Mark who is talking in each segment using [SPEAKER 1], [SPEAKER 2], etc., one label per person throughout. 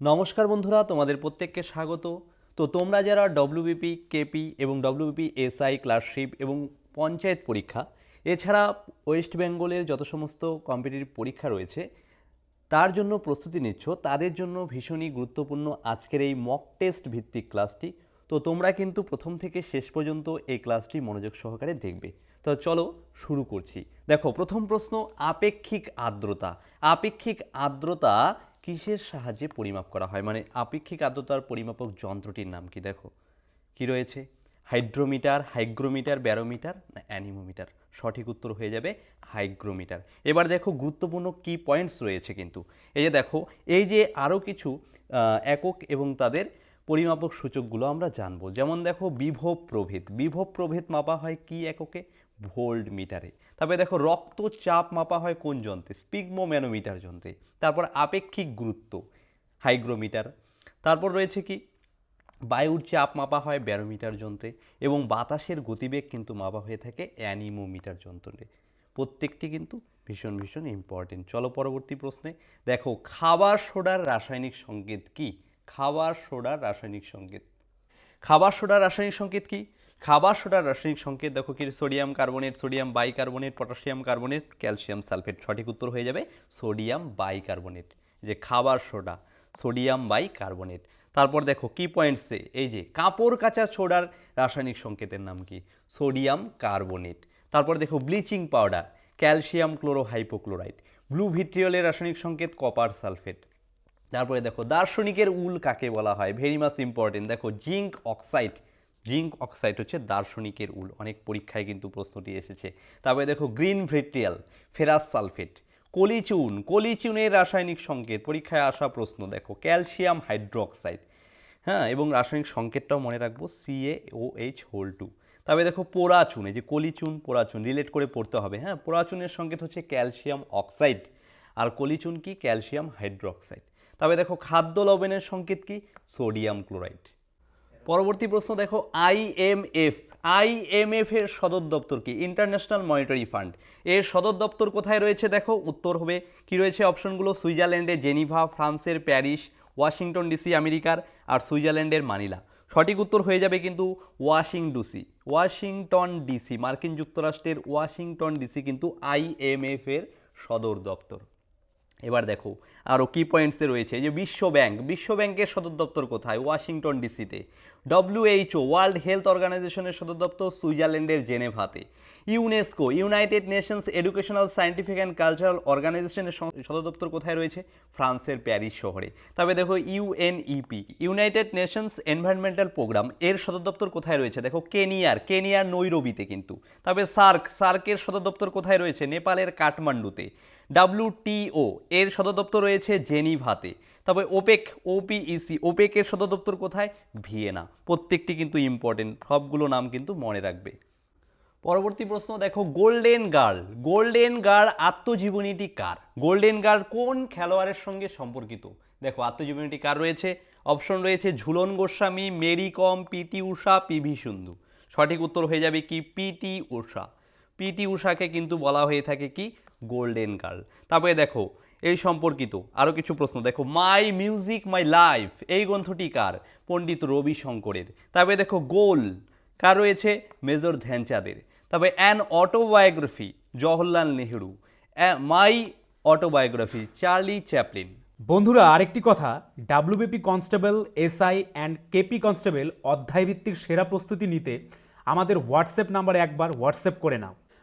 [SPEAKER 1] নমস্কার বন্ধুরা, তোমাদের প্রত্যেককে স্বাগত। তো তোমরা যারা ডব্লিউবিপি কেপি এবং ডব্লিউবিপি এসআই ক্লার্কশিপ এবং পঞ্চায়েত পরীক্ষা, এছাড়া ওয়েস্ট বেঙ্গলের যত সমস্ত কম্পিটিটিভ পরীক্ষা রয়েছে, তার জন্য প্রস্তুতি নিচ্ছ। তাদের জন্য ভীষণই গুরুত্বপূর্ণ আজকের এই মক টেস্ট ভিত্তিক ক্লাসটি তো তোমরা কিন্তু প্রথম থেকে শেষ পর্যন্ত এই ক্লাসটি মনোযোগ সহকারে দেখবে। তো চলো শুরু করছি। দেখো, প্রথম প্রশ্ন, আপেক্ষিক আর্দ্রতা। আপেক্ষিক আর্দ্রতা কিসের সাহায্যে পরিমাপ করা হয়? মানে আপেক্ষিক আর্দ্রতার পরিমাপক যন্ত্রটির নাম কি দেখো? কি রয়েছে? হাইড্রোমিটার, হাইগ্রোমিটার, ব্যারোমিটার না অ্যানিমোমিটার? সঠিক উত্তর হয়ে যাবে হাইগ্রোমিটার। এবার দেখো গুরুত্বপূর্ণ কি পয়েন্টস রয়েছে কিন্তু। এই যে দেখো, এই যে আরও কিছু একক এবং তাদের পরিমাপক সূচকগুলো আমরা জানব। যেমন দেখো, বিভব প্রভেদ। বিভব প্রভেদ মাপা হয় কি এককে? ভোল্ট মিটারে তারপরে দেখো রক্তচাপ মাপা হয় কোন যন্ত্রে? স্পিগমোম্যানোমিটার যন্ত্রে। তারপর আপেক্ষিক গুরুত্ব, হাইগ্রোমিটার। তারপর রয়েছে কি? বায়ুর চাপ মাপা হয় ব্যারোমিটার যন্ত্রে এবং বাতাসের গতিবেগ কিন্তু মাপা হয়ে থাকে অ্যানিমোমিটার যন্ত্রে। প্রত্যেকটি কিন্তু ভীষণ ভীষণ ইম্পর্টেন্ট চলো পরবর্তী প্রশ্নে। দেখো, খাবার সোডার রাসায়নিক সংকেত কি? খাবার সোডার রাসায়নিক সংকেত। খাবার সোডার রাসায়নিক সংকেত কি? খাবার সোডার রাসায়নিক সংকেত, দেখো কি, sodium carbonate, sodium bicarbonate, potassium carbonate, calcium sulphate. সঠিক উত্তর হয়ে যাবে সোডিয়াম বাইকার্বনেট, যে খাবার সোডা, সোডিয়াম বাইকার্বনেট। তারপর দেখো কি পয়েন্টসে এই যে কাপড় কাচা সোডার রাসায়নিক সংকেতের নাম কি? Sodium carbonate. তারপর দেখো bleaching powder, calcium chlorohypochlorite blue ভিট্রিয়লের রাসায়নিক সংকেত, কপার সালফেট। তারপরে দেখো, দার্শনিকের উল কাকে বলা হয়? ভেরি মাচ ইম্পর্টেন্ট দেখো, জিঙ্ক অক্সাইড জিঙ্ক অক্সাইড হচ্ছে দার্শনিকের উল। অনেক পরীক্ষায় কিন্তু প্রশ্নটি এসেছে। তারপরে দেখো, গ্রিন ভিট্রিয়াল, ফেরাস সালফেট, কলিচুন, কলিচুনের রাসায়নিক সংকেত, পরীক্ষায় আসা প্রশ্ন। দেখো, ক্যালসিয়াম হাইড্রোক্সাইড হ্যাঁ এবং রাসায়নিক সংকেতটাও মনে রাখব CA O H whole two তবে দেখো, পোড়াচুন, এই যে কলিচুন, পোড়াচুন রিলেট করে পড়তে হবে হ্যাঁ? পোড়াচুনের সংকেত হচ্ছে ক্যালসিয়াম অক্সাইড। আর কলিচুন কি? Calcium hydroxide. তবে দেখো খাদ্য লবণের সংকেত কি? Sodium chloride. পরবর্তী প্রশ্ন দেখো আইএমএফ আইএমএফ এর সদর দপ্তর কি? International Monetary Fund. এর সদর দপ্তর কোথায় রয়েছে দেখো? উত্তর হবে, কি রয়েছে অপশনগুলো? সুইজারল্যান্ডে জেনিভা, ফ্রান্সের প্যারিস, ওয়াশিংটন ডিসি, আমেরিকার আর সুইজারল্যান্ডের মানিলা। সঠিক উত্তর হয়ে যাবে কিন্তু ওয়াশিং ডিসি। ওয়াশিংটন ডিসি, মার্কিন যুক্তরাষ্ট্রের ওয়াশিংটন ডিসি কিন্তু আইএমএফ এর সদর দপ্তর। এবার দেখো আরও কি পয়েন্টসে রয়েছে যে বিশ্ব ব্যাংক, বিশ্ব ব্যাংকের সদর দপ্তর কোথায়? ওয়াশিংটন ডিসিতে ডব্লিউএইচও ওয়ার্ল্ড হেলথ অর্গানাইজেশনের সদর দপ্তর সুইজারল্যান্ডের জেনেভাতে। UNESCO United Nations Educational Scientific and Cultural অর্গানাইজেশনের সদর দপ্তর কোথায় রয়েছে? ফ্রান্সের প্যারিস শহরে। তবে দেখো UNEP United Nations Environmental Programme এর সদর দপ্তর কোথায় রয়েছে? দেখো, কেনিয়ার কেনিয়ার নৈরবিতে কিন্তু। তবে সার্ক, সার্কের সদর দপ্তর কোথায় রয়েছে? নেপালের কাঠমান্ডুতে। ডাব্লিউটিও, এর সদর দপ্তর রয়েছে জেনিভাতে। তবে ওপেক, ওপিইসি, ওপেকের সদর দপ্তর কোথায়? ভিয়েনা। প্রত্যেকটি কিন্তু ইম্পর্টেন্ট সবগুলো নাম কিন্তু মনে রাখবে। পরবর্তী প্রশ্ন, দেখো, গোল্ডেন গার্ল। গোল্ডেন গার্ল আত্মজীবনীটি কার? গোল্ডেন গার্ল কোন খেলোয়াড়ের সঙ্গে সম্পর্কিত? দেখো, আত্মজীবনীটি কার রয়েছে? অপশন রয়েছে ঝুলন গোস্বামী, মেরি কম, পিটি উষা পিভি সিন্ধু। সঠিক উত্তর হয়ে যাবে কি? পিটি উষা পিটি উষাকে কিন্তু বলা হয়ে থাকে কি? Golden girl. তারপরে দেখো, এই সম্পর্কিত আরও কিছু প্রশ্ন। দেখো মাই মিউজিক মাই লাইফ এই গ্রন্থটি কার? পণ্ডিত রবি শঙ্করের তারপরে দেখো, গোল কার রয়েছে? মেজর ধ্যানচাঁদের। তবে an autobiography Jawaharlal Nehru. My autobiography Charlie Chaplin.
[SPEAKER 2] বন্ধুরা, আরেকটি কথা। WBP constable SI and KP constable অধ্যায়ভিত্তিক সেরা প্রস্তুতি নিতে আমাদের হোয়াটসঅ্যাপ নাম্বারে একবার হোয়াটসঅ্যাপ করে নাও।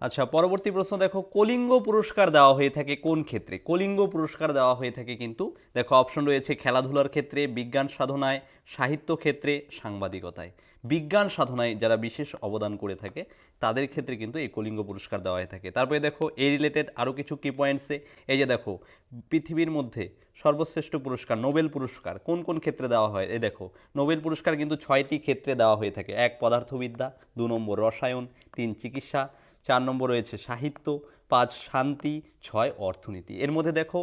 [SPEAKER 1] আচ্ছা পরবর্তী প্রশ্ন, দেখো, কলিঙ্গ পুরস্কার দেওয়া হয়ে থাকে কোন ক্ষেত্রে? কলিঙ্গ পুরস্কার দেওয়া হয়ে থাকে কিন্তু, দেখো অপশন রয়েছে খেলাধুলার ক্ষেত্রে, বিজ্ঞান সাধনায়, সাহিত্য ক্ষেত্রে, সাংবাদিকতায়। বিজ্ঞান সাধনায় যারা বিশেষ অবদান করে থাকে, তাদের ক্ষেত্রে কিন্তু এই কলিঙ্গ পুরস্কার দেওয়া হয়ে থাকে। তারপরে দেখো, এই রিলেটেড আরও কিছু কি পয়েন্টসে এই যে দেখো, পৃথিবীর মধ্যে সর্বশ্রেষ্ঠ পুরস্কার, নোবেল পুরস্কার, কোন কোন ক্ষেত্রে দেওয়া হয়? এই দেখো, নোবেল পুরস্কার কিন্তু ছয়টি ক্ষেত্রে দেওয়া হয়ে থাকে। এক, পদার্থবিদ্যা, দু, নম্বর রসায়ন, তিন, চিকিৎসা চার নম্বর রয়েছে সাহিত্য, পাঁচ শান্তি, ছয় অর্থনীতি। এর মধ্যে দেখো,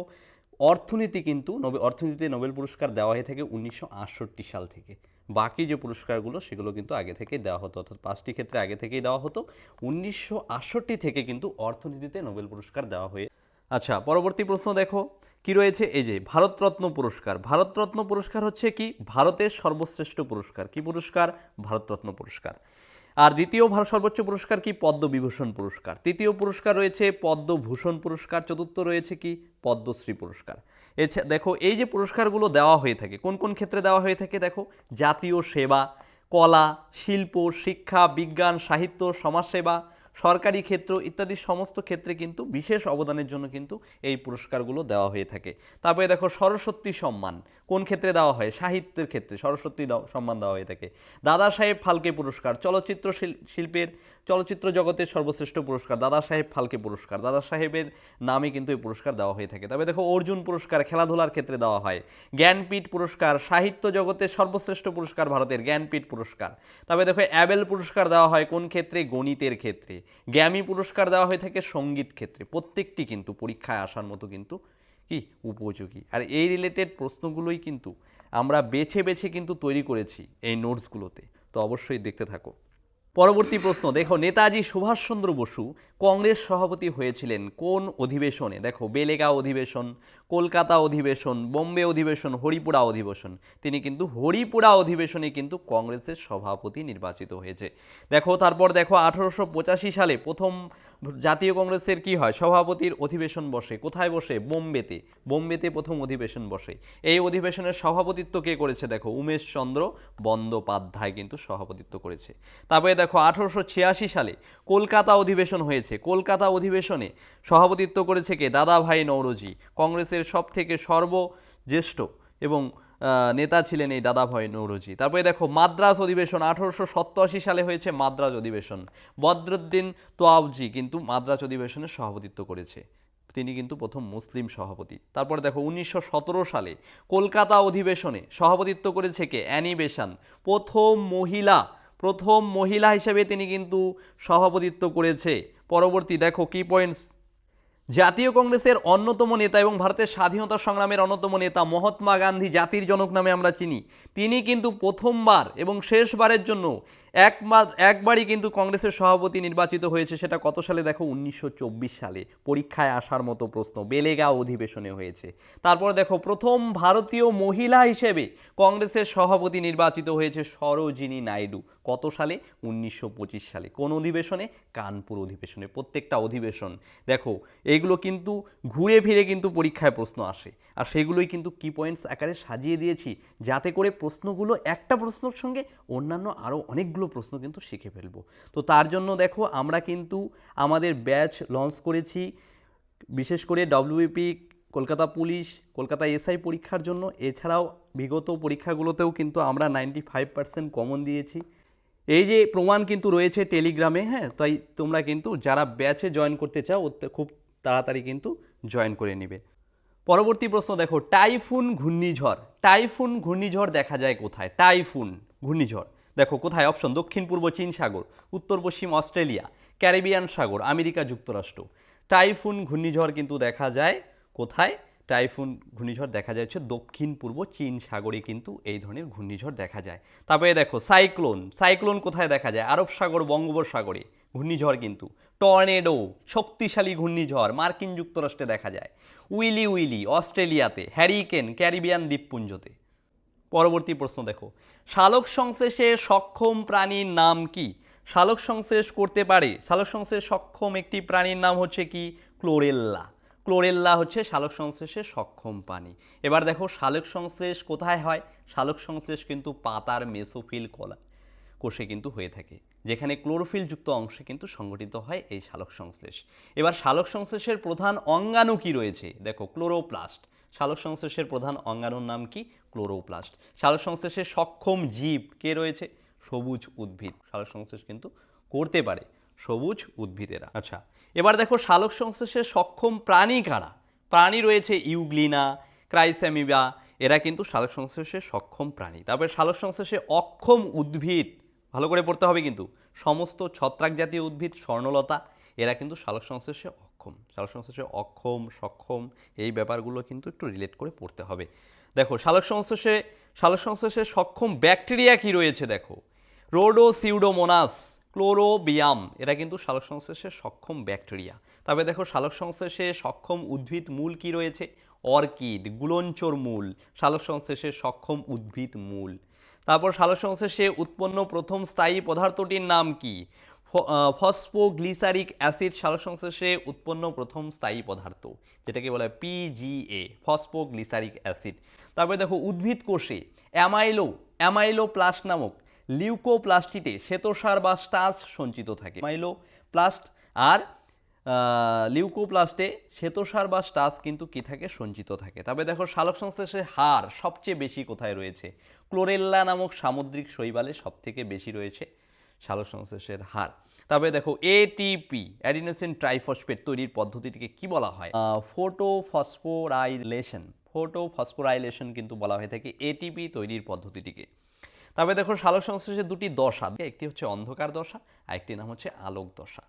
[SPEAKER 1] অর্থনীতি কিন্তু নোবে, অর্থনীতিতে নোবেল পুরস্কার দেওয়া হয়ে থাকে উনিশশো আটষট্টি সাল থেকে। বাকি যে পুরস্কারগুলো, সেগুলো কিন্তু আগে থেকেই দেওয়া হতো, অর্থাৎ পাঁচটি ক্ষেত্রে আগে থেকেই দেওয়া হতো। উনিশশো আটষট্টি থেকে কিন্তু অর্থনীতিতে নোবেল পুরস্কার দেওয়া হয়ে আচ্ছা পরবর্তী প্রশ্ন দেখো, কি রয়েছে? এই যে, ভারতরত্ন পুরস্কার। ভারতরত্ন পুরস্কার হচ্ছে কি? ভারতের সর্বশ্রেষ্ঠ পুরস্কার। কি পুরস্কার? ভারতরত্ন পুরস্কার। আর দ্বিতীয় ভারত সর্বোচ্চ পুরস্কার কি? পদ্মবিভূষণ পুরস্কার। তৃতীয় পুরস্কার রয়েছে পদ্মভূষণ পুরস্কার, চতুর্থ রয়েছে কি? পদ্মশ্রী পুরস্কার। এছাড়া দেখো, এই যে পুরস্কারগুলো দেওয়া হয়ে থাকে, কোন কোন ক্ষেত্রে দেওয়া হয়ে থাকে দেখো? জাতীয় সেবা, কলা, শিল্প, শিক্ষা, বিজ্ঞান, সাহিত্য, সমাজসেবা সরকারি ক্ষেত্র ইত্যাদি সমস্ত ক্ষেত্রে কিন্তু বিশেষ অবদানের জন্য কিন্তু এই পুরস্কারগুলো দেওয়া হয়ে থাকে। তারপরে দেখো সরস্বতী সম্মান, কোন ক্ষেত্রে দেওয়া হয়? সাহিত্যের ক্ষেত্রে সরস্বতী সম্মান দেওয়া হয়ে থাকে। দাদা সাহেব ফালকে পুরস্কার, চলচ্চিত্র শিল- শিল্পের চলচ্চিত্র জগতের সর্বশ্রেষ্ঠ পুরস্কার দাদা সাহেব ফালকে পুরস্কার। দাদা সাহেবের নামে কিন্তু এই পুরস্কার দেওয়া হয়ে থাকে। তবে দেখো, অর্জুন পুরস্কার খেলাধুলার ক্ষেত্রে দেওয়া হয়। জ্ঞানপীঠ পুরস্কার, সাহিত্য জগতের সর্বশ্রেষ্ঠ পুরস্কার ভারতের জ্ঞানপীঠ পুরস্কার। তবে দেখো, অ্যাবেল পুরস্কার দেওয়া হয় কোন ক্ষেত্রে? গণিতের ক্ষেত্রে। গ্যামি পুরস্কার দেওয়া হয়ে থাকে সংগীত ক্ষেত্রে। প্রত্যেকটি কিন্তু পরীক্ষায় আসার মতো কিন্তু কি উপযোগী। আর এই রিলেটেড প্রশ্নগুলোই কিন্তু আমরা বেছে বেছে কিন্তু তৈরি করেছি এই নোটসগুলোতে তো অবশ্যই দেখতে থাকো। পরবর্তী প্রশ্ন দেখো নেতাজি সুভাষচন্দ্র বসু কংগ্রেস সভাপতি হয়েছিলেন কোন অধিবেশনে? দেখো বেলেগাঁও অধিবেশন, কলকাতা অধিবেশন, বোম্বে অধিবেশন, হরিপুরা অধিবেশন। তিনি কিন্তু হরিপুরা অধিবেশনে কিন্তু কংগ্রেসের সভাপতি নির্বাচিত হয়েছে। দেখো, তারপর দেখো, আঠারোশো পঁচাশি সালে প্রথম জাতীয় কংগ্রেসের কি হয়? সভাপতির অধিবেশন বসে। কোথায় বসে? বোম্বেতে। বোম্বেতে প্রথম অধিবেশন বসে। এই অধিবেশনের সভাপতিত্ব কে করেছে? দেখো, উমেশ চন্দ্র বন্দ্যোপাধ্যায় কিন্তু সভাপতিত্ব করেছে। তারপরে দেখো, আঠারোশো ছিয়াশি সালে কলকাতা অধিবেশন হয়েছে। কলকাতা অধিবেশনে সভাপতিত্ব করেছে কে? দাদাভাই নৌরজি কংগ্রেসের সব থেকে সর্বজ্যেষ্ঠ এবং নেতা ছিলেন এই দাদাভাই নৌরজি তারপরে দেখো মাদ্রাস অধিবেশন আঠারোশো সপ্তাশি সালে হয়েছে মাদ্রাজ অধিবেশন। বদরুদ্দিন তোয়াবজি কিন্তু মাদ্রাজ অধিবেশনে সভাপতিত্ব করেছে। তিনি কিন্তু প্রথম মুসলিম সভাপতি। তারপরে দেখো, উনিশশো সতেরো সালে কলকাতা অধিবেশনে সভাপতিত্ব করেছে কে? অ্যানি বেসান। প্রথম মহিলা প্রথম মহিলা হিসেবে তিনি কিন্তু সভাপতিত্ব করেছে পরবর্তী দেখো কি পয়েন্টস জাতীয় কংগ্রেসের অন্যতম নেতা এবং ভারতের স্বাধীনতা সংগ্রামের অন্যতম নেতা মহাত্মা গান্ধী জাতির জনক নামে আমরা চিনি। তিনি কিন্তু প্রথমবার এবং শেষবারের জন্য একবার একবারই কিন্তু কংগ্রেসের সভাপতি নির্বাচিত হয়েছে সেটা কত সালে? দেখো, উনিশশো চব্বিশ সালে। পরীক্ষায় আসার মতো প্রশ্ন, বেলেগাঁও অধিবেশনে হয়েছে। তারপর দেখো, প্রথম ভারতীয় মহিলা হিসেবে কংগ্রেসের সভাপতি নির্বাচিত হয়েছে সরোজিনী নাইডু। কত সালে? উনিশশো পঁচিশ সালে। কোন অধিবেশনে? কানপুর অধিবেশনে। প্রত্যেকটা অধিবেশন। দেখো, এগুলো কিন্তু ঘুরে ফিরে কিন্তু পরীক্ষায় প্রশ্ন আসে। আর সেগুলোই কিন্তু কি পয়েন্টস আকারে সাজিয়ে দিয়েছি। যাতে করে প্রশ্নগুলো একটা প্রশ্নের সঙ্গে অন্যান্য আরও অনেকগুলো প্রশ্ন কিন্তু শিখে ফেলব। তো তার জন্য দেখো, আমরা কিন্তু আমাদের ব্যাচ লঞ্চ করেছি, বিশেষ করে WBP Kolkata police, Kolkata SI পরীক্ষার জন্য। এছাড়াও বিগত পরীক্ষাগুলোতেও কিন্তু আমরা নাইনটি ফাইভ পার্সেন্ট কমন দিয়েছি। এই যে প্রমাণ কিন্তু রয়েছে টেলিগ্রামে হ্যাঁ? তাই তোমরা কিন্তু যারা ব্যাচে জয়েন করতে চাও খুব তাড়াতাড়ি কিন্তু জয়েন করে নেবে। পরবর্তী প্রশ্ন দেখো, টাইফুন, ঘূর্ণিঝড়। টাইফুন, ঘূর্ণিঝড় দেখা যায় কোথায়? টাইফুন, ঘূর্ণিঝড়। দেখো, কোথায়? অপশন দক্ষিণ, পূর্ব চীন সাগর, উত্তর, পশ্চিম অস্ট্রেলিয়া, ক্যারিবিয়ান সাগর, আমেরিকা যুক্তরাষ্ট্র। টাইফুন, ঘূর্ণিঝড় কিন্তু দেখা যায় কোথায়? টাইফুন, ঘূর্ণিঝড় দেখা যায় হচ্ছে দক্ষিণ, পূর্ব চীন সাগরে কিন্তু এই ধরনের ঘূর্ণিঝড় দেখা যায়। তারপরে দেখো, সাইক্লোন সাইক্লোন কোথায় দেখা যায়? আরব সাগর, বঙ্গোপসাগরে ঘূর্ণিঝড় কিন্তু। টর্নেডো, শক্তিশালী ঘূর্ণিঝড় মার্কিন যুক্তরাষ্ট্রে দেখা যায়। উইলি উইলি, অস্ট্রেলিয়াতে, হ্যারিকেন, ক্যারিবিয়ান দ্বীপপুঞ্জতে। পরবর্তী প্রশ্ন দেখো। শালক সংশ্লেষে সক্ষম প্রাণীর নাম কি? শালক সংশ্লেষ করতে পারে। শালক সংশ্লেষ সক্ষম একটি প্রাণীর নাম হচ্ছে কি? ক্লোরেল্লা। ক্লোরেল্লা হচ্ছে শালক সংশ্লেষে সক্ষম প্রাণী। এবার দেখো, শালক সংশ্লেষ কোথায় হয়? শালক সংশ্লেষ কিন্তু পাতার মেসোফিল কলা কোষে কিন্তু হয়ে থাকে। যেখানে ক্লোরোফিল যুক্ত অংশে কিন্তু সংগঠিত হয় এই শালক সংশ্লেষ। এবার শালক সংশ্লেষের প্রধান অঙ্গাণু কি রয়েছে? দেখো, ক্লোরোপ্লাস্ট। শালক সংশ্লেষের প্রধান অঙ্গাণুর নাম কি? ক্লোরোপ্লাস্ট। শালক সংশ্লেষের সক্ষম জীব কে রয়েছে? সবুজ উদ্ভিদ। শালক সংশ্লেষ কিন্তু করতে পারে সবুজ উদ্ভিদেরা। আচ্ছা এবার দেখো শালক সংশ্লেষের সক্ষম প্রাণী কারা? প্রাণী রয়েছে ইউগ্লিনা ক্রাইস্যামিবা এরা কিন্তু শালক সংশ্লেষে সক্ষম প্রাণী। তারপরে শালক সংশ্লেষে অক্ষম উদ্ভিদ ভালো করে পড়তে হবে কিন্তু। সমস্ত ছত্রাক জাতীয় উদ্ভিদ, স্বর্ণলতা, এরা কিন্তু শালক সংশ্লেষে অক্ষম। শালক সংশ্লেষে অক্ষম, সক্ষম, এই ব্যাপারগুলো কিন্তু একটু রিলেট করে পড়তে হবে। দেখো, শালক সংশ্লেষে শালক সংশ্লেষে সক্ষম ব্যাকটেরিয়া কি রয়েছে দেখো? রোডোসিউডোমোনাস, ক্লোরোবিয়াম, এরা কিন্তু শালক সংশ্লেষে সক্ষম ব্যাকটেরিয়া। তবে দেখো, শালক সংশ্লেষে সক্ষম উদ্ভিদ মূল কি রয়েছে? অর্কিড, গুলঞ্চর মূল। শালক সংশ্লেষে সক্ষম উদ্ভিদ মূল। তারপর শালক সংশ্লেষে উৎপন্ন প্রথম স্থায়ী পদার্থটির নাম কি? ফসফোগ্লিসারিক অ্যাসিড সালোক সংশ্লেষে উৎপন্ন প্রথম স্থায়ী পদার্থ, যেটাকে বলা হয় পিজিএ ফসফোগ্লিসারিক অ্যাসিড। তারপরে দেখো, উদ্ভিদ কোষে অ্যামাইলো অ্যামাইলো প্লাস্ট নামক লিউকোপ্লাস্টিতে শ্বেতসার বা স্টার্চ সঞ্চিত থাকে। অ্যামাইলো প্লাস্ট আর লিউকোপ্লাস্টে শ্বেতসার বা স্টাচ কিন্তু কি থাকে? সঞ্চিত থাকে। তবে দেখো শালক সংশ্লেষের হার সবচেয়ে বেশি কোথায় রয়েছে? ক্লোরেল্লা নামক সামুদ্রিক শৈবালে সব থেকে বেশি রয়েছে শালক সংশ্লেষের হার। তবে দেখো এটিপি অ্যাডিনোসিন ট্রাইফসফেট তৈরির পদ্ধতিটিকে কি বলা হয়? ফোটোফসফোরাইলেশন ফোটোফসফোরাইলেশন কিন্তু বলা হয়ে থাকে এটিপি তৈরির পদ্ধতিটিকে। তবে দেখো শালক সংশ্লেষের দুটি দশা, একটি হচ্ছে অন্ধকার দশা আর একটি নাম হচ্ছে আলোক দশা।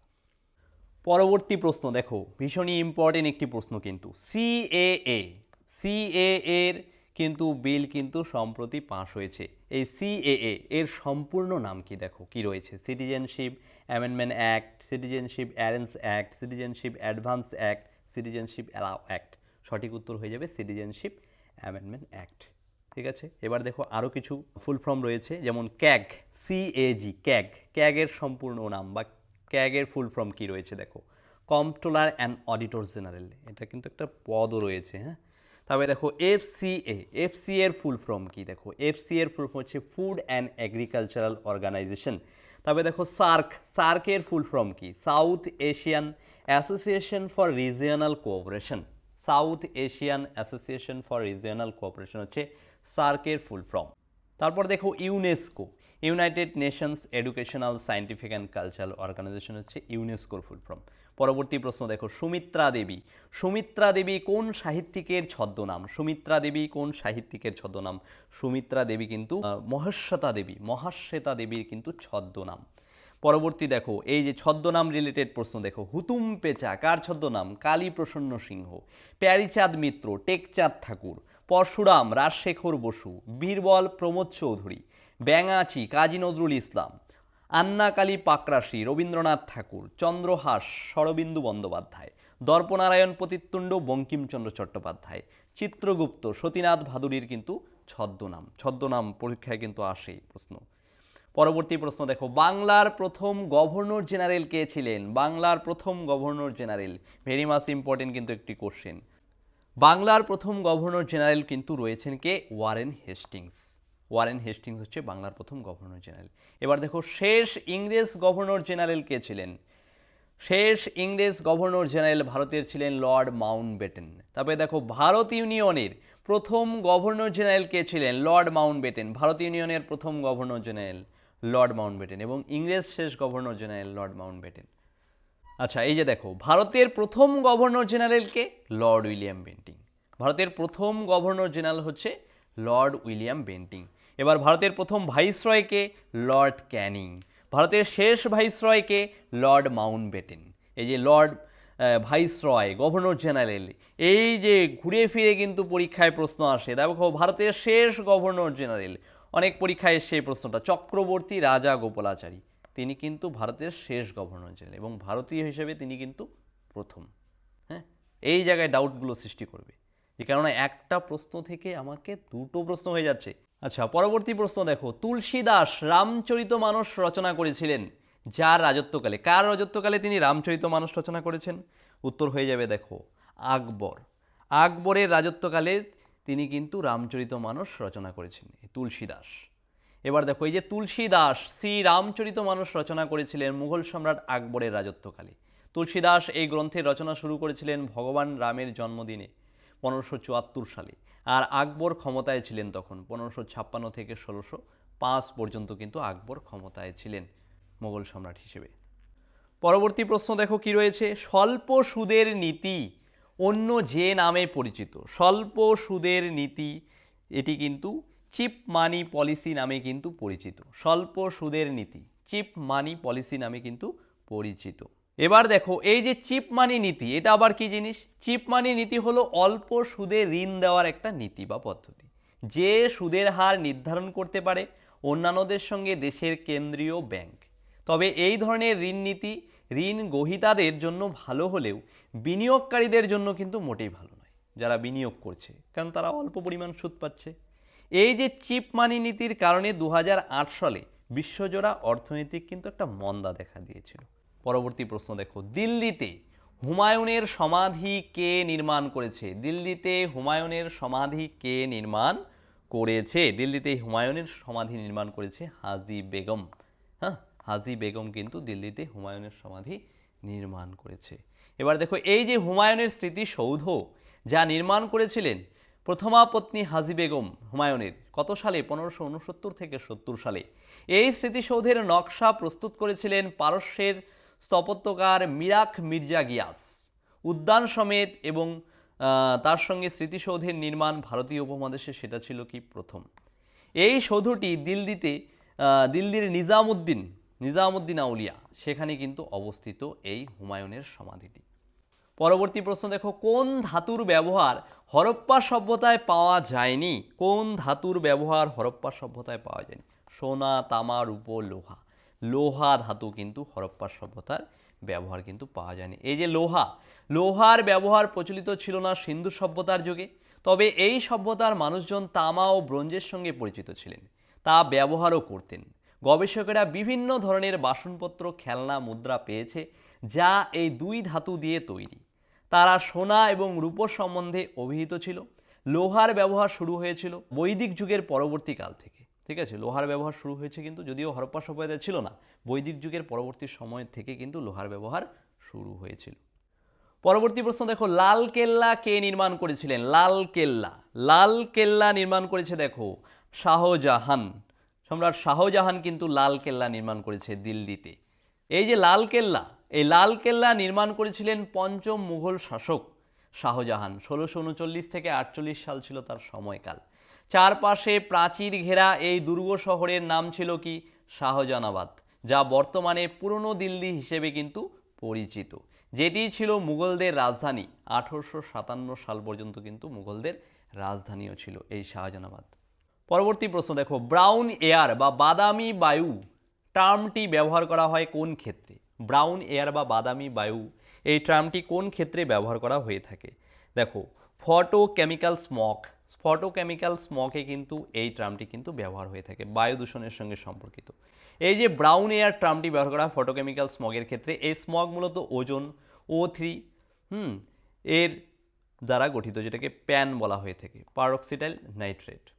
[SPEAKER 1] পরবর্তী প্রশ্ন, দেখো, ভীষণই ইম্পর্টেন্ট একটি প্রশ্ন কিন্তু। সিএএ সিএএ এর কিন্তু বিল কিন্তু সম্প্রতি পাশ হয়েছে। এই সিএএ এর সম্পূর্ণ নাম কি দেখো? কি রয়েছে? Citizenship amendment act citizenship arrears act citizenship advance act citizenship allow act সঠিক উত্তর হয়ে যাবে সিটিজেনশিপ অ্যামেন্ডমেন্ট অ্যাক্ট ঠিক আছে? এবার দেখো আরও কিছু ফুল ফর্ম রয়েছে, যেমন ক্যাগ সিএজি ক্যাগ ক্যাগের সম্পূর্ণ নাম বা ক্যাগের ফুল ফর্ম কি রয়েছে দেখো? কম্পট্রোলার অ্যান্ড অডিটর জেনারেল এটা কিন্তু একটা পদও রয়েছে হ্যাঁ? তবে দেখো এফসিএ এফসি এর ফুল ফর্ম কি? দেখো এফসি এর ফুল ফর্ম হচ্ছে ফুড অ্যান্ড এগ্রিকালচারাল অর্গানাইজেশন তবে দেখো সার্ক সার্কের ফুল ফর্ম কি? South Asian Association for Regional Cooperation South Asian Association for Regional Cooperation হচ্ছে সার্কের ফুল ফর্ম তারপর দেখো UNESCO United Nations Educational Scientific and Cultural Organisation হচ্ছে ইউনেস্কোর ফুল ফর্ম পরবর্তী প্রশ্ন দেখো, সুমিত্রা দেবী। সুমিত্রা দেবী কোন সাহিত্যিকের ছদ্মনাম? সুমিত্রা দেবী কোন সাহিত্যিকের ছদ্মনাম? সুমিত্রা দেবী কিন্তু মহাশ্বেতা দেবী, মহাশ্বেতা দেবীর কিন্তু ছদ্মনাম। পরবর্তী দেখো, এই যে ছদ্মনাম রিলেটেড প্রশ্ন দেখো, হুতুম পেচা, কার ছদ্মনাম? কালী প্রসন্ন সিংহ, প্যারিচাঁদ মিত্র, টেকচাঁদ ঠাকুর, পরশুরাম, রাজশেখর বসু, বীরবল প্রমোদ চৌধুরী, ব্যাঙাচি, কাজী নজরুল ইসলাম। আন্নাকালী পাকরাশি, রবীন্দ্রনাথ ঠাকুর, চন্দ্রহাস, শরবিন্দু বন্দ্যোপাধ্যায়, দর্পনারায়ণ প্রতিতুণ্ড বঙ্কিমচন্দ্র চট্টোপাধ্যায়, চিত্রগুপ্ত, সতীনাথ ভাদুরীর কিন্তু ছদ্মনাম। ছদ্মনাম পরীক্ষায় কিন্তু আসে প্রশ্ন। পরবর্তী প্রশ্ন দেখো, বাংলার প্রথম গভর্নর জেনারেল কে ছিলেন? বাংলার প্রথম governor general, very much important কিন্তু একটি কোশ্চেন। বাংলার প্রথম গভর্নর জেনারেল কিন্তু রয়েছেন কে? Warren Hastings. ওয়ারেন হেস্টিংস হচ্ছে বাংলার প্রথম গভর্নর জেনারেল। এবার দেখো, শেষ ইংরেজ গভর্নর জেনারেল কে ছিলেন? শেষ ইংরেজ গভর্নর জেনারেল ভারতের ছিলেন লর্ড মাউন্ট বেটেন তারপরে দেখো, ভারত ইউনিয়নের প্রথম গভর্নর জেনারেল কে ছিলেন? লর্ড মাউন্ট বেটেন ভারত ইউনিয়নের প্রথম governor general Lord Mountbatten এবং ইংরেজ শেষ governor general Lord Mountbatten আচ্ছা এই যে দেখো, ভারতের প্রথম গভর্নর জেনারেলকে লর্ড উইলিয়াম বেন্টিং। ভারতের প্রথম গভর্নর জেনারেল হচ্ছে লর্ড উইলিয়াম বেন্টিং। এবার ভারতের প্রথম ভাইসরয়কে লর্ড ক্যানিং, ভারতের শেষ ভাইসরয়কে লর্ড মাউন্ট বেটেন এই যে লর্ড ভাইসরয়, গভর্নর জেনারেল, এই যে ঘুরে ফিরে কিন্তু পরীক্ষায় প্রশ্ন আসে। দেখো, ভারতের শেষ গভর্নর জেনারেল, অনেক পরীক্ষায় এসে এই প্রশ্নটা, চক্রবর্তী রাজা গোপালাচারী, তিনি কিন্তু ভারতের শেষ গভর্নর জেনারেল এবং ভারতীয় হিসেবে তিনি কিন্তু প্রথম। হ্যাঁ এই জায়গায় ডাউটগুলো সৃষ্টি করবে। যে কেননা একটা প্রশ্ন থেকে আমাকে দুটো প্রশ্ন হয়ে যাচ্ছে। আচ্ছা পরবর্তী প্রশ্ন দেখো। তুলসী দাস রামচরিত মানস রচনা করেছিলেন। যার রাজত্বকালে, কার রাজত্বকালে তিনি রামচরিত মানস রচনা করেছেন? উত্তর হয়ে যাবে দেখো, আকবর। আকবরের রাজত্বকালে তিনি কিন্তু রামচরিত মানস রচনা করেছেন তুলসী দাস। এবার দেখো, এই যে তুলসী দাস শ্রী রামচরিত মানস রচনা করেছিলেন মুঘল সম্রাট আকবরের রাজত্বকালে। তুলসীদাস এই গ্রন্থের রচনা শুরু করেছিলেন ভগবান রামের জন্মদিনে, পনেরোশো চুয়াত্তর সালে। আর আকবর ক্ষমতায় ছিলেন তখন, পনেরোশো ছাপ্পান্ন থেকে ষোলোশো পাঁচ পর্যন্ত কিন্তু আকবর ক্ষমতায় ছিলেন মোগল সম্রাট হিসেবে। পরবর্তী প্রশ্ন দেখো কি রয়েছে? স্বল্প সুদের নীতি অন্য যে নামে পরিচিত, স্বল্প সুদের নীতি, এটি কিন্তু চিপ মানি পলিসি নামে কিন্তু পরিচিত। স্বল্প সুদের নীতি, চিপ মানি পলিসি নামে কিন্তু পরিচিত। এবার দেখো, এই যে চিপ মানি নীতি, এটা আবার কি জিনিস? চিপ মানি নীতি হলো অল্প সুদে ঋণ দেওয়ার একটা নীতি বা পদ্ধতি। যে সুদের হার নির্ধারণ করতে পারে অন্যান্যদের সঙ্গে দেশের কেন্দ্রীয় ব্যাংক। তবে এই ধরনের ঋণ নীতি, ঋণ গ্রহীতাদের জন্য ভালো হলেও বিনিয়োগকারীদের জন্য কিন্তু মোটেই ভালো নয়, যারা বিনিয়োগ করছে, কারণ তারা অল্প পরিমাণ সুদ পাচ্ছে। এই যে চিপ মানি নীতির কারণে দু হাজার আট সালে বিশ্বজোড়া অর্থনৈতিক কিন্তু একটা মন্দা দেখা দিয়েছিল। পরবর্তী প্রশ্ন দেখো। দিল্লিতে হুমায়ুনের সমাধি কে নির্মাণ করেছে? দিল্লিতে হুমায়ুনের সমাধি কে নির্মাণ করেছে? দিল্লিতে হুমায়ুনের সমাধি নির্মাণ করেছে হাজি বেগম। হ্যাঁ হাজি বেগম কিন্তু দিল্লিতে হুমায়ুনের সমাধি নির্মাণ করেছে। এবার দেখো, এই যে হুমায়ুনের স্মৃতিসৌধ যা নির্মাণ করেছিলেন প্রথমা পত্নী হাজি বেগম হুমায়ুনের, কত সালে? পনেরোশো উনসত্তর থেকে সত্তর সালে। এই স্মৃতিসৌধের নকশা প্রস্তুত করেছিলেন পারস্যের স্থপত্যকার মিরাক মির্জা গিয়াস, উদ্যান সমেত এবং তার সঙ্গে স্মৃতিসৌধের নির্মাণ ভারতীয় উপমহাদেশে সেটা ছিল কি প্রথম। এই সৌধটি দিল্লিতে দিল্লির নিজামুদ্দিন নিজামুদ্দিন আউলিয়া, সেখানে কিন্তু অবস্থিত এই হুমায়ুনের সমাধিটি। পরবর্তী প্রশ্ন, দেখো, কোন ধাতুর ব্যবহার হরপ্পা সভ্যতায় পাওয়া যায়নি? কোন ধাতুর ব্যবহার হরপ্পা সভ্যতায় পাওয়া যায়নি? সোনা, তামা, রূপ, লোহা। লোহা ধাতু কিন্তু হরপ্পা সভ্যতার ব্যবহার কিন্তু পাওয়া যায়নি। এই যে লোহা, লোহার ব্যবহার প্রচলিত ছিল না সিন্ধু সভ্যতার যুগে, তবে এই সভ্যতার মানুষজন তামা ও ব্রোঞ্জের সঙ্গে পরিচিত ছিলেন। তা ব্যবহারও করতেন। গবেষকেরা বিভিন্ন ধরনের বাসনপত্র, খেলনা, মুদ্রা পেয়েছে, যা এই দুই ধাতু দিয়ে তৈরি। তারা সোনা এবং রূপ সম্বন্ধে অভিহিত ছিল। লোহার ব্যবহার শুরু হয়েছিল বৈদিক যুগের পরবর্তীকাল থেকে। ঠিক আছে? লোহার ব্যবহার শুরু হয়েছে কিন্তু যদিও হরপ্পা সভ্যতায় ছিল না। বৈদিক যুগের পরবর্তী সময় থেকে কিন্তু লোহার ব্যবহার শুরু হয়েছিল। পরবর্তী প্রশ্ন, দেখো, লাল কেল্লা কে নির্মাণ করেছিলেন? লাল কেল্লা। লাল কেল্লা নির্মাণ করেছে, দেখো, শাহজাহান। সম্রাট শাহজাহান কিন্তু লাল কেল্লা নির্মাণ করেছে দিল্লিতে। এই যে লাল কেল্লা, এই লাল কেল্লা নির্মাণ করেছিলেন পঞ্চম মুঘল শাসক শাহজাহান। ষোলোশো উনচল্লিশ থেকে আটচল্লিশ সাল ছিল তার সময়কাল। চারপাশে প্রাচীর ঘেরা এই দুর্গ শহরের নাম ছিল কি? শাহজাহানাবাদ যা বর্তমানে পুরনো দিল্লি হিসেবে কিন্তু পরিচিত। যেটি ছিল মুঘলদের রাজধানী। আঠারোশো সাতান্ন সাল পর্যন্ত কিন্তু মুঘলদের রাজধানীও ছিল এই শাহজাহানাবাদ পরবর্তী প্রশ্ন, দেখো, ব্রাউন এয়ার বা বাদামি বায়ু টার্মটি ব্যবহার করা হয় কোন ক্ষেত্রে? ব্রাউন এয়ার বা বাদামি বায়ু, এই টার্মটি কোন ক্ষেত্রে ব্যবহার করা হয়ে থাকে? দেখো, photo chemical smog photochemical স্মকে কিন্তু এই টার্মটি কিন্তু ব্যবহার হয়ে থাকে বায়ু দূষণের সঙ্গে সম্পর্কিত। এই যে ব্রাউন এয়ার টার্মটি ব্যবহার করা ফটোকেমিক্যাল স্মগের ক্ষেত্রে, এই স্মগ মূলত ওজন ও থ্রি হুম, এর দ্বারা গঠিত, যেটাকে প্যান বলা হয়ে থাকে পারঅক্সিডাইল নাইট্রেট।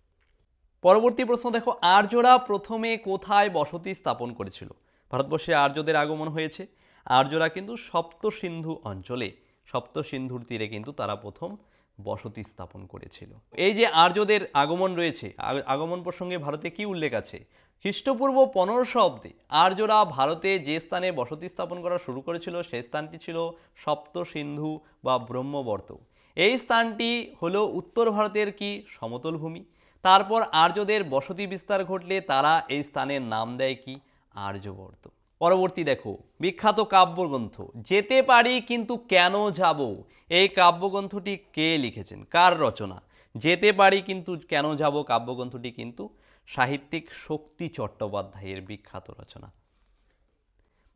[SPEAKER 1] পরবর্তী প্রশ্ন, দেখো, আর্যরা প্রথমে কোথায় বসতি স্থাপন করেছিল? ভারতবর্ষে আর্যদের আগমন হয়েছে। আর্যরা কিন্তু সপ্ত সিন্ধু অঞ্চলে সপ্ত সিন্ধুর তীরে কিন্তু তারা প্রথম বসতি স্থাপন করেছিল। এই যে আর্যদের আগমন রয়েছে আগমন প্রসঙ্গে ভারতে কি উল্লেখ আছে? খ্রিস্টপূর্ব পনেরোশো অব্দে আর্যরা ভারতে যে স্থানে বসতি স্থাপন করা শুরু করেছিল, সেই স্থানটি ছিল সপ্ত সিন্ধু বা ব্রহ্মবর্ত। এই স্থানটি হলো উত্তর ভারতের কি সমতল ভূমি? তারপর আর্যদের বসতি বিস্তার ঘটলে তারা এই স্থানের নাম দেয় কি? আর্যবর্ত। পরবর্তী দেখো, বিখ্যাত কাব্যগ্রন্থ, যেতে পারি কিন্তু কেন যাব? এই কাব্যগ্রন্থটি কে লিখেছেন? কার রচনা? যেতে পারি কিন্তু কেন যাব? কাব্যগ্রন্থটি কিন্তু সাহিত্যিক শক্তি চট্টোপাধ্যায়ের বিখ্যাত রচনা।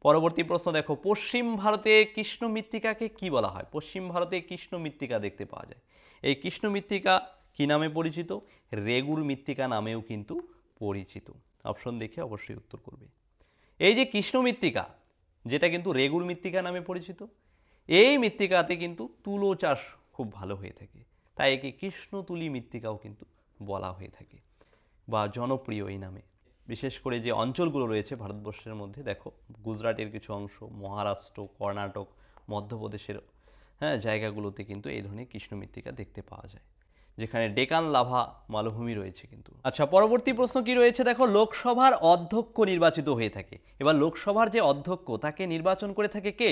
[SPEAKER 1] পরবর্তী প্রশ্ন দেখো, পশ্চিম ভারতে কৃষ্ণ মৃত্তিকাকে কি বলা হয়? পশ্চিম ভারতে কৃষ্ণ মৃত্তিকা দেখতে পাওয়া যায়। এই কৃষ্ণ মৃত্তিকা কি নামে পরিচিত? রেগুর মৃত্তিকা নামেও কিন্তু পরিচিত। অপশন দেখে অবশ্যই উত্তর করবে। এই যে কৃষ্ণ মৃত্তিকা, যেটা কিন্তু রেগুর মৃত্তিকা নামে পরিচিত, এই মৃত্তিকাতে কিন্তু তুলো চাষ খুব ভালো হয়ে থাকে। তাই একে কৃষ্ণতুলি মৃত্তিকাও কিন্তু বলা হয়ে থাকে বা জনপ্রিয় এই নামে। বিশেষ করে যে অঞ্চলগুলো রয়েছে ভারতবর্ষের মধ্যে, দেখো গুজরাটের কিছু অংশ, মহারাষ্ট্র, কর্ণাটক, মধ্যপ্রদেশের হ্যাঁ জায়গাগুলোতে কিন্তু এই ধরনের কৃষ্ণ মৃত্তিকা দেখতে পাওয়া যায়। যেখানে ডেকান লাভা মালভূমি রয়েছে কিন্তু। আচ্ছা পরবর্তী প্রশ্ন কি রয়েছে? দেখো, লোকসভার অধ্যক্ষ নির্বাচিত হয়ে থাকে। এবার লোকসভার যে অধ্যক্ষ, তাকে নির্বাচন করে থাকে কে?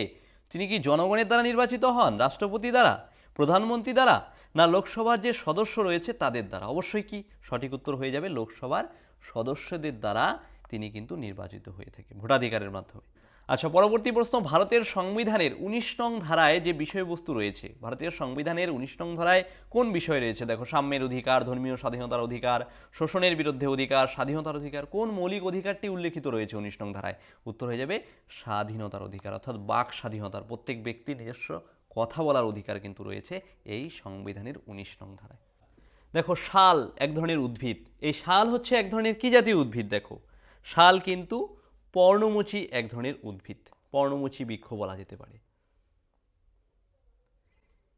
[SPEAKER 1] তিনি কি জনগণের দ্বারা নির্বাচিত হন? রাষ্ট্রপতি দ্বারা? প্রধানমন্ত্রী দ্বারা? না, লোকসভার যে সদস্য রয়েছে, তাদের দ্বারা? অবশ্যই কি? সঠিক উত্তর হয়ে যাবে, লোকসভার সদস্যদের দ্বারা তিনি কিন্তু নির্বাচিত হয়ে থাকে, ভোটাধিকারের মাধ্যমে। আচ্ছা পরবর্তী প্রশ্ন, ভারতের সংবিধানের উনিশ নং ধারায় যে বিষয়বস্তু রয়েছে ভারতীয় সংবিধানের উনিশ নং ধারায় কোন বিষয় রয়েছে? দেখো, সাম্যের অধিকার, ধর্মীয় স্বাধীনতার অধিকার, শোষণের বিরুদ্ধে অধিকার, স্বাধীনতার অধিকার, কোন মৌলিক অধিকারটি উল্লেখিত রয়েছে উনিশ নং ধারায়? উত্তর হয়ে যাবে, স্বাধীনতার অধিকার, অর্থাৎ বাক স্বাধীনতার, প্রত্যেক ব্যক্তি নিজস্ব কথা বলার অধিকার কিন্তু রয়েছে এই সংবিধানের উনিশ নং ধারায়। দেখো, শাল এক ধরনের উদ্ভিদ, এই শাল হচ্ছে এক ধরনের কি জাতীয় উদ্ভিদ? দেখো, শাল কিন্তু পর্ণমোচী এক ধরনের উদ্ভিদ। পর্ণমোচী বৃক্ষ বলা যেতে পারে।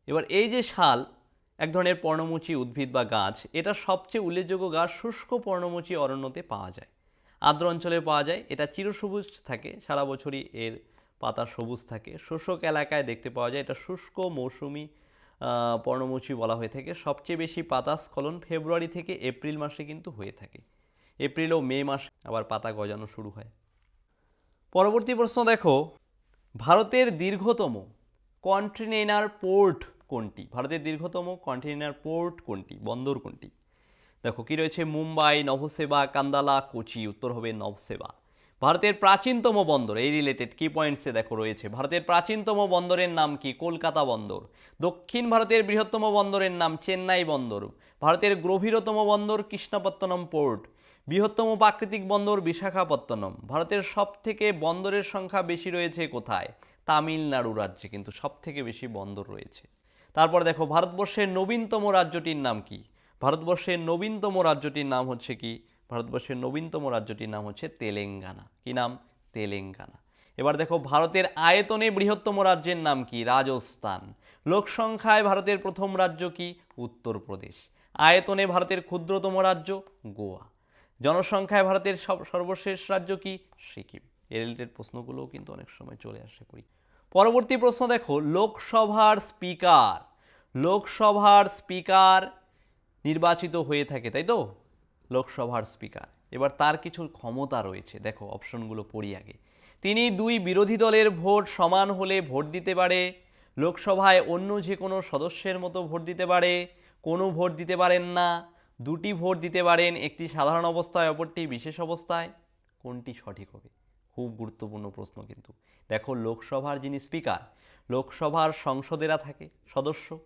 [SPEAKER 1] এবার এই যে শাল, এক ধরনের পর্ণমোচী উদ্ভিদ বা গাছ, এটা সবচেয়ে উল্লেখযোগ্য গাছ শুষ্ক পর্ণমোচী অরণ্যতে পাওয়া যায়। আর্দ্র অঞ্চলে পাওয়া যায়। এটা চিরসবুজ থাকে, সারা বছরই এর পাতা সবুজ থাকে। শোষক এলাকায় দেখতে পাওয়া যায়। এটা শুষ্ক মৌসুমি পর্ণমোচী বলা হয়ে থাকে। সবচেয়ে বেশি পাতা স্খলন ফেব্রুয়ারি থেকে এপ্রিল মাসে কিন্তু হয়ে থাকে। এপ্রিল ও মে মাসে আবার পাতা গজানো শুরু হয়। পরবর্তী প্রশ্ন দেখো। ভারতের দীর্ঘতম কন্টেইনার পোর্ট কোনটি? ভারতের দীর্ঘতম কন্টেইনার পোর্ট কোনটি? বন্দর কোনটি? দেখো, কি রয়েছে? মুম্বাই, নভসেবা, কান্দালা, কোচি, উত্তর হবে নভসেবা। ভারতের প্রাচীনতম বন্দর, এই রিলেটেড কি পয়েন্টসে দেখো রয়েছে। ভারতের প্রাচীনতম বন্দরের নাম কি? কলকাতা বন্দর। দক্ষিণ ভারতের বৃহত্তম বন্দরের নাম চেন্নাই বন্দর। ভারতের গভীরতম বন্দর কৃষ্ণপত্তনম পোর্ট। বৃহত্তম প্রাকৃতিক বন্দর বিশাখাপত্তনম। ভারতের সবথেকে বন্দরের সংখ্যা বেশি রয়েছে কোথায়? তামিলনাড়ু রাজ্যে কিন্তু সবথেকে বেশি বন্দর রয়েছে। তারপর দেখো, ভারতবর্ষের নবীনতম রাজ্যটির নাম কি? ভারতবর্ষের নবীনতম রাজ্যটির নাম হচ্ছে কি? ভারতবর্ষের নবীনতম রাজ্যটির নাম হচ্ছে তেলেঙ্গানা। কি নাম? তেলেঙ্গানা। এবার দেখো, ভারতের আয়তনে বৃহত্তম রাজ্যের নাম কি? রাজস্থান। লোক সংখ্যায় ভারতের প্রথম রাজ্য কি? উত্তরপ্রদেশ। আয়তনে ভারতের ক্ষুদ্রতম রাজ্য গোয়া। জনসংখ্যায় ভারতের সব- সর্বশেষ রাজ্য কি? সিকিম। এ রিলেটেড প্রশ্নগুলোও কিন্তু অনেক সময় চলে আসে পড়ি। পরবর্তী প্রশ্ন দেখো, লোকসভার স্পিকার। লোকসভার স্পিকার নির্বাচিত হয়ে থাকে, তাই তো? লোকসভার স্পিকার। এবার তার কিছু ক্ষমতা রয়েছে। দেখো, অপশনগুলো পড়ি আগে। তিনি দুই বিরোধী দলের ভোট সমান হলে ভোট দিতে পারে, লোকসভায় অন্য যে কোনো সদস্যের মতো ভোট দিতে পারে, কোনো ভোট দিতে পারেন না। দুটি ভোট দিতে পারেন একটি সাধারণ অবস্থায়, অপরটি বিশেষ অবস্থায়। কোনটি সঠিক হবে? খুব গুরুত্বপূর্ণ প্রশ্ন কিন্তু। দেখো, লোকসভার যিনি স্পিকার, লোকসভার সংসদেরা থাকে, সদস্য।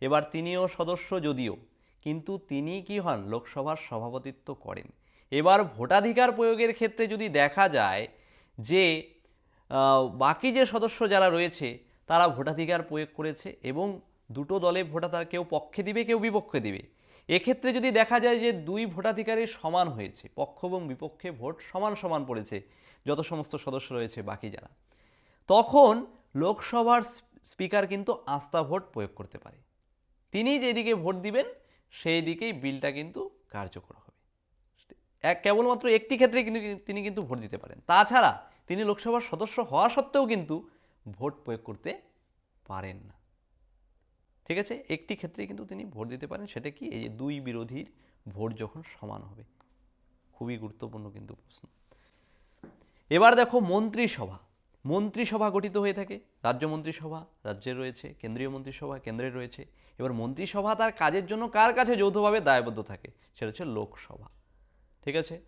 [SPEAKER 1] এবার তিনিও সদস্য যদিও, কিন্তু তিনি কি হন? লোকসভার সভাপতিত্ব করেন। এবার ভোটাধিকার প্রয়োগের ক্ষেত্রে যদি দেখা যায় যে বাকি যে সদস্য যারা রয়েছে, তারা ভোটাধিকার প্রয়োগ করেছে এবং দুটো দলে ভোটাধিকার কেউ পক্ষে দিবে, কেউ বিপক্ষে দিবে। এক্ষেত্রে যদি দেখা যায় যে দুই ভোটাধিকারই সমান হয়েছে, পক্ষ এবং বিপক্ষে ভোট সমান সমান পড়েছে, যত সমস্ত সদস্য রয়েছে বাকি যারা, তখন লোকসভার স্পিকার কিন্তু আস্থা ভোট প্রয়োগ করতে পারে। তিনি যেদিকে ভোট দিবেন, সেই দিকেই বিলটা কিন্তু কার্যকর হবে। এক কেবলমাত্র একটি ক্ষেত্রে কিন্তু তিনি কিন্তু ভোট দিতে পারেন। তাছাড়া তিনি লোকসভার সদস্য হওয়া সত্ত্বেও কিন্তু ভোট প্রয়োগ করতে পারেন না। ঠিক আছে? একটি ক্ষেত্রে কিন্তু তিনি ভোট দিতে পারেন, সেটা কি? এই যে দুই বিরোধীর ভোট যখন সমান হবে। খুবই গুরুত্বপূর্ণ কিন্তু প্রশ্ন। এবার দেখো মন্ত্রিসভা। মন্ত্রিসভা গঠিত হয়ে থাকে। রাজ্য মন্ত্রিসভা রাজ্যের রয়েছে, কেন্দ্রীয় মন্ত্রিসভা, কেন্দ্রে রয়েছে। এবার মন্ত্রিসভা তার কাজের জন্য কার কাছে যৌথভাবে দায়বদ্ধ থাকে? সেটা হচ্ছে লোকসভা। ঠিক আছে?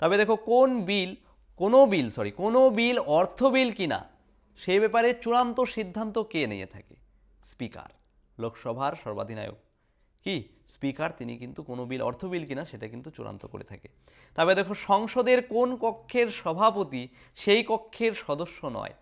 [SPEAKER 1] তবে দেখো কোন বিল, কোনো বিল সরি কোনো বিল অর্থ বিল কিনা সেই ব্যাপারে চূড়ান্ত সিদ্ধান্ত কে নিয়ে থাকে? স্পিকার। লোকসভার সর্বাধিনায়ক। কি? স্পিকার, তিনি কিন্তু কোনো বিল, অর্থ বিল কিনা সেটা কিন্তু চূড়ান্ত করে থাকে। তবে দেখো, সংসদের কোন কক্ষের সভাপতি সেই কক্ষের সদস্য নয়।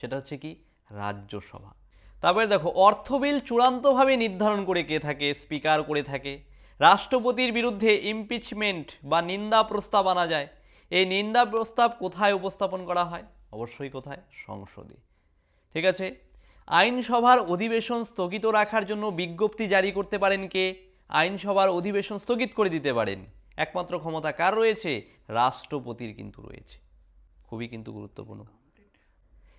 [SPEAKER 1] সেটা হচ্ছে কি? রাজ্যসভা। তারপরে দেখো, অর্থ বিল চূড়ান্তভাবে নির্ধারণ করে কে থাকে? স্পিকার করে থাকে। রাষ্ট্রপতির বিরুদ্ধে ইমপিচমেন্ট বা নিন্দা প্রস্তাব আনা যায়। এই নিন্দা প্রস্তাব কোথায় উপস্থাপন করা হয়? অবশ্যই কোথায়? সংসদে। ঠিক আছে? আইনসভার অধিবেশন স্থগিত রাখার জন্য বিজ্ঞপ্তি জারি করতে পারেন কে? আইনসভার অধিবেশন স্থগিত করে দিতে পারেন। একমাত্র ক্ষমতা কার রয়েছে? রাষ্ট্রপতির কিন্তু রয়েছে। খুবই কিন্তু গুরুত্বপূর্ণ।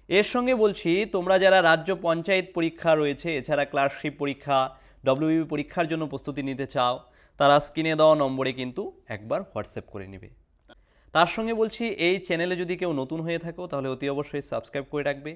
[SPEAKER 1] এর সঙ্গে বলছি, তোমরা যারা রাজ্য পঞ্চায়েত পরীক্ষা রয়েছে, এছাড়া ক্লাসশিপ পরীক্ষা ডব্লিউবি পরীক্ষার জন্য প্রস্তুতি নিতে চাও, তারা স্ক্রিনে দেওয়া নম্বরে কিন্তু একবার হোয়াটসঅ্যাপ করে নেবে। তার সঙ্গে বলছি, এই চ্যানেলে যদি কেউ নতুন হয়ে থাকো, তাহলে অতি অবশ্যই সাবস্ক্রাইব করে রাখবে।